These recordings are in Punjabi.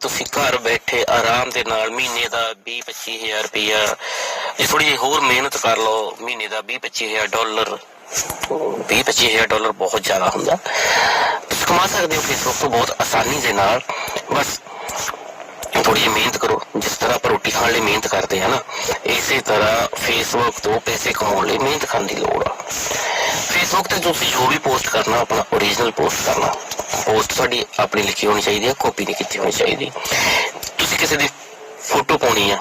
ਤੁਸੀਂ ਘਰ ਬੈਠੇ ਆਰਾਮ ਦੇ ਨਾਲ ਮਹੀਨੇ ਦਾ 20 25000 ਰੁਪਇਆ ਜੇ ਥੋੜੀ ਜਿਹੀ ਹੋਰ ਮਿਹਨਤ ਕਰ ਲਓ, ਮਹੀਨੇ ਦਾ 20 25000 ਡਾਲਰ 20 25000 ਡਾਲਰ ਬਹੁਤ ਜ਼ਿਆਦਾ ਹੁੰਦਾ। ਤੁਸੀਂ ਕਮਾ ਸਕਦੇ ਹੋ ਫੇਸਬੁੱਕ ਤੋਂ ਬਹੁਤ ਆਸਾਨੀ ਦੇ ਨਾਲ, ਬਸ ਥੋੜੀ ਜਿਹੀ ਮਿਹਨਤ ਕਰੋ। ਜਿਸ ਤਰ੍ਹਾਂ ਆਪਾਂ ਰੋਟੀ ਖਾਣ ਲਈ ਮਿਹਨਤ ਕਰਦੇ ਹਾਂ ਨਾ, ਇਸੇ ਤਰ੍ਹਾਂ ਫੇਸਬੁੱਕ ਤੋਂ ਪੈਸੇ ਕਮਾਉਣ ਲਈ ਮਿਹਨਤ ਕਰਨ ਦੀ ਲੋੜ ਆ। ਫੇਸਬੁੱਕ ਤੇ ਤੁਸੀਂ ਜੋ ਵੀ ਪੋਸਟ ਕਰਨਾ, ਆਪਣਾ ਓਰੀਜਨਲ ਪੋਸਟ ਕਰਨਾ ਪੋਸਟ ਤੁਹਾਡੀ ਆਪਣੀ ਲਿਖੀ ਹੋਣੀ ਚਾਹੀਦੀ ਹੈ ਕਾਪੀ ਨਹੀਂ ਕੀਤੀ ਹੋਣੀ ਚਾਹੀਦੀ। ਤੁਸੀਂ ਕਿਸੇ ਦੀ ਫੋਟੋ ਪਾਉਣੀ ਆ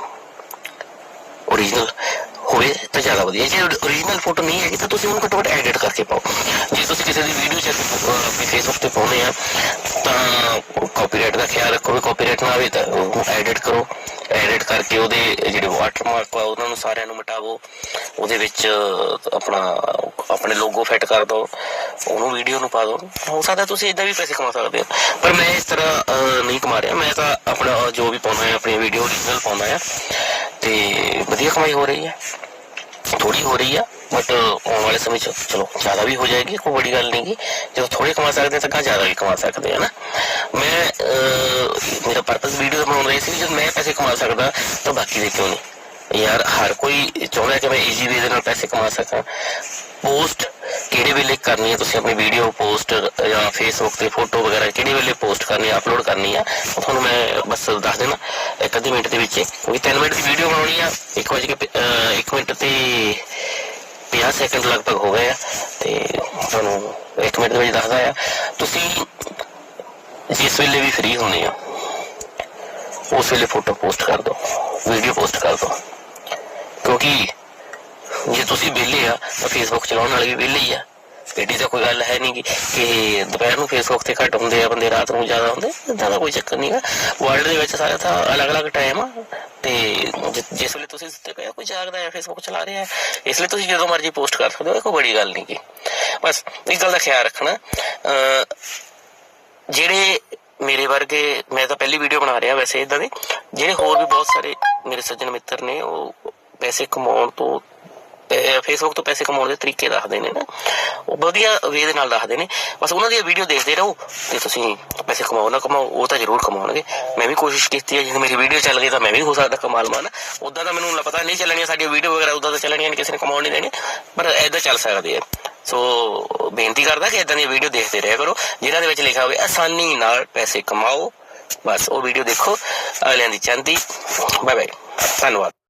ਓਰੀਜਨਲ ਹੋਵੇ ਤਾਂ ਜ਼ਿਆਦਾ ਵਧੀਆ। ਜੇ ਓਰੀਜਨਲ ਫੋਟੋ ਨਹੀਂ ਹੈਗੀ ਤਾਂ ਤੁਸੀਂ ਉਹਨੂੰ ਘੱਟੋ ਘੱਟ ਐਡਿਟ ਕਰਕੇ ਪਾਓ। ਜੇ ਤੁਸੀਂ ਕਿਸੇ ਦੀ ਵੀਡੀਓ ਚ ਫੇਸਬੁੱਕ ਤੇ ਪਾਉਣੇ ਆ, ਤਾਂ ਕਾਪੀਰਾਈਟ ਦਾ ਖਿਆਲ ਰੱਖੋ ਵੀ ਕਾਪੀਰਾਈਟ ਨਾ ਆਵੇ ਤਾਂ ਉਹਨੂੰ ਐਡਿਟ ਕਰੋ। ਐਡਿਟ ਕਰਕੇ ਉਹਦੇ ਜਿਹੜੇ ਵਾਟਰਮਾਰਕ ਆ ਉਹਨਾਂ ਨੂੰ ਸਾਰਿਆਂ ਨੂੰ ਮਿਟਾਵੋ। ਉਹਦੇ ਵਿੱਚ ਆਪਣਾ ਆਪਣੇ ਲੋਗੋ ਫਿੱਟ ਕਰ ਦਿਓ। ਉਹਨੂੰ ਵੀਡੀਓ ਨੂੰ ਪਾ ਦਿਓ। ਹੋ ਸਕਦਾ ਤੁਸੀਂ ਇਦਾਂ ਵੀ ਪੈਸੇ ਕਮਾ ਸਕਦੇ ਹੋ। ਪਰ ਮੈਂ ਇਸ ਤਰ੍ਹਾਂ ਅਹ, ਨਹੀਂ ਕਮਾ ਰਿਹਾ। ਮੈਂ ਤਾਂ ਆਪਣਾ ਜੋ ਵੀ ਪਾਉਣਾ ਹੈ ਆਪਣੀ ਵੀਡੀਓ ਓਰੀਜਨਲ ਪਾਉਣਾ ਹੈ। ਤੇ ਵਧੀਆ ਕਮਾਈ ਹੋ ਰਹੀ ਹੈ। ਥੋੜੀ ਹੋ ਰਹੀ ਆ ਬਟ ਆਉਣ ਵਾਲੇ ਸਮੇਂ ਚ ਚਲੋ ਜ਼ਿਆਦਾ ਵੀ ਹੋ ਜਾਏਗੀ ਕੋਈ ਬੜੀ ਗੱਲ ਨਹੀਂ ਗੀ ਜਦੋਂ ਥੋੜੇ ਕਮਾ ਸਕਦੇ ਹਾਂ ਤਾਂ ਕਾ ਜ਼ਿਆਦਾ ਵੀ ਕਮਾ ਸਕਦੇ ਆ ਨਾ ਮੈਂ ਅਹ, ਮੇਰਾ ਪਰਪਸ ਦਾ ਸੀ ਜਦ ਮੈਂ ਪੈਸੇ ਕਮਾ ਸਕਦਾ ਤਾਂ ਬਾਕੀ ਦੇ ਕਿਉਂ ਨਹੀਂ ਯਾਰ ਹਰ ਕੋਈ ਚਾਹੁੰਦਾ ਕਿ ਮੈਂ ਈਜ਼ੀ ਵੇ ਦੇ ਨਾਲ ਪੈਸੇ ਕਮਾ ਸਕਾਂ ਪੋਸਟ ਕਿਹੜੇ ਵੇਲੇ ਕਰਨੀ ਹੈ ਤੁਸੀਂ ਆਪਣੀ ਵੀਡੀਓ ਪੋਸਟ ਜਾਂ ਫੇਸਬੁੱਕ ਤੇ ਫੋਟੋ ਵਗੈਰਾ ਕਿਹੜੇ ਵੇਲੇ ਪੋਸਟ ਕਰਨੀ ਹੈ ਅਪਲੋਡ ਕਰਨੀ ਆ ਤੁਹਾਨੂੰ ਮੈਂ ਬਸ ਦੱਸ ਦੇਣਾ ਇੱਕ ਅੱਧੇ ਮਿੰਟ ਦੇ ਵਿੱਚ ਹੀ। 3 ਮਿੰਟ ਦੀ ਵੀਡੀਓ ਬਣਾਉਣੀ ਆ। 1 ਵਜੇ ਕੇ 1 ਮਿੰਟ ਤੇ 50 ਸੈਕਿੰਡ ਲਗਭਗ ਹੋ ਗਏ ਆ। ਤੇ ਤੁਹਾਨੂੰ 1 ਮਿੰਟ ਦੇ ਵਿੱਚ ਦੱਸਦਾ ਆ। ਤੁਸੀਂ ਜਿਸ ਵੇਲੇ ਵੀ ਫ੍ਰੀ ਹੋਣੇ ਆ, ਉਸ ਵੇਲੇ ਫੋਟੋ ਪੋਸਟ ਕਰ ਦਿਓ। ਵੀਡੀਓ ਪੋਸਟ ਕਰ ਦਿਓ। ਕਿਉਂਕਿ ਜੇ ਤੁਸੀਂ ਵਿਹਲੇ ਆ, ਤਾਂ ਫੇਸਬੁੱਕ ਚਲਾਉਣ ਵਾਲੇ ਵੀ ਵਿਹਲੇ ਹੀ ਆ। ਐਡੀ ਤਾਂ ਕੋਈ ਗੱਲ ਹੈ ਨਹੀਂ ਕਿ ਦੁਪਹਿਰ ਨੂੰ ਫੇਸਬੁੱਕ ਤੇ ਘੱਟ ਹੁੰਦੇ ਆ ਬੰਦੇ, ਰਾਤ ਨੂੰ ਜ਼ਿਆਦਾ ਹੁੰਦੇ ਇਦਾਂ ਦਾ ਕੋਈ ਚੱਕਰ ਨਹੀਂਗਾ ਵਰਲਡ ਦੇ ਵਿੱਚ ਸਾਰਾ ਤਾਂ ਅਲੱਗ-ਅਲੱਗ ਟਾਈਮ ਆ ਤੇ ਜਿਸ ਵੇਲੇ ਤੁਸੀਂ ਸੁੱਤੇ ਪਏ ਹੋ, ਕੋਈ ਜਾਗਦਾ ਹੈ ਫੇਸਬੁੱਕ ਚਲਾ ਰਿਹਾ ਹੈ ਇਸ ਲਈ ਤੁਸੀਂ ਜਦੋਂ ਮਰਜ਼ੀ ਪੋਸਟ ਕਰ ਸਕਦੇ ਹੋ ਕੋਈ ਬੜੀ ਗੱਲ ਨਹੀਂ ਗੀ। ਬਸ ਇਸ ਗੱਲ ਦਾ ਖਿਆਲ ਰੱਖਣਾ ਜਿਹੜੇ ਮੇਰੇ ਵਰਗੇ, ਮੈਂ ਤਾਂ ਪਹਿਲੀ ਵੀਡੀਓ ਬਣਾ ਰਿਹਾ ਵੈਸੇ ਇਦਾਂ ਦੇ, ਜਿਹੜੇ ਹੋਰ ਵੀ ਬਹੁਤ ਸਾਰੇ ਮੇਰੇ ਸੱਜਣ ਮਿੱਤਰ ਨੇ, ਉਹ ਪੈਸੇ ਕਮਾਉਣ ਤੋਂ ਫੇਸਬੁੱਕ ਤੋਂ ਪੈਸੇ ਕਮਾਉਣ ਦੇ ਤਰੀਕੇ ਦੱਸਦੇ ਨੇ ਨਾ। ਉਹ ਵਧੀਆ ਵੇ ਦੇ ਨਾਲ ਦੱਸਦੇ ਨੇ। ਬਸ ਉਹਨਾਂ ਦੀ ਵੀਡੀਓ ਦੇਖਦੇ ਰਹੋ ਤੇ ਤੁਸੀਂ ਪੈਸੇ ਕਮਾਓ ਨਾ ਕਮਾਓ, ਉਹ ਤਾਂ ਜ਼ਰੂਰ ਕਮਾਉਣਗੇ। ਮੈਂ ਵੀ ਕੋਸ਼ਿਸ਼ ਕੀਤੀ ਹੈ, ਜਦੋਂ ਮੇਰੀ ਵੀਡੀਓ ਚੱਲ ਗਈ ਤਾਂ ਮੈਂ ਵੀ ਹੋ ਸਕਦਾ ਕਮਾ ਲਵਾਂ ਨਾ। ਉਦਾਂ ਤਾਂ ਮੈਨੂੰ ਪਤਾ ਨਹੀਂ ਚੱਲਣੀਆਂ ਸਾਡੀਆਂ ਵੀਡੀਓ ਵਗੈਰਾ ਉਦਾਂ ਤਾਂ ਚੱਲਣੀਆਂ ਨਹੀਂ ਕਿਸੇ ਨੇ ਕਮਾਉਣ ਨਹੀਂ ਦੇਣੀ ਪਰ ਐਦਾਂ ਚੱਲ ਸਕਦੀ ਹੈ ਸੋ ਬੇਨਤੀ ਕਰਦਾ ਕਿ ਇਦਾਂ ਦੀਆਂ ਵੀਡੀਓ ਦੇਖਦੇ ਰਿਹਾ ਕਰੋ ਜਿਨ੍ਹਾਂ ਦੇ ਵਿੱਚ ਲਿਖਿਆ ਹੋਵੇ, ਆਸਾਨੀ ਨਾਲ ਪੈਸੇ ਕਮਾਓ। ਬਸ ਉਹ ਵੀਡੀਓ ਦੇਖੋ। ਅਗਲਿਆਂ ਦੀ ਚੰਦੀ ਬਾਏ ਬਾਏ ਧੰਨਵਾਦ।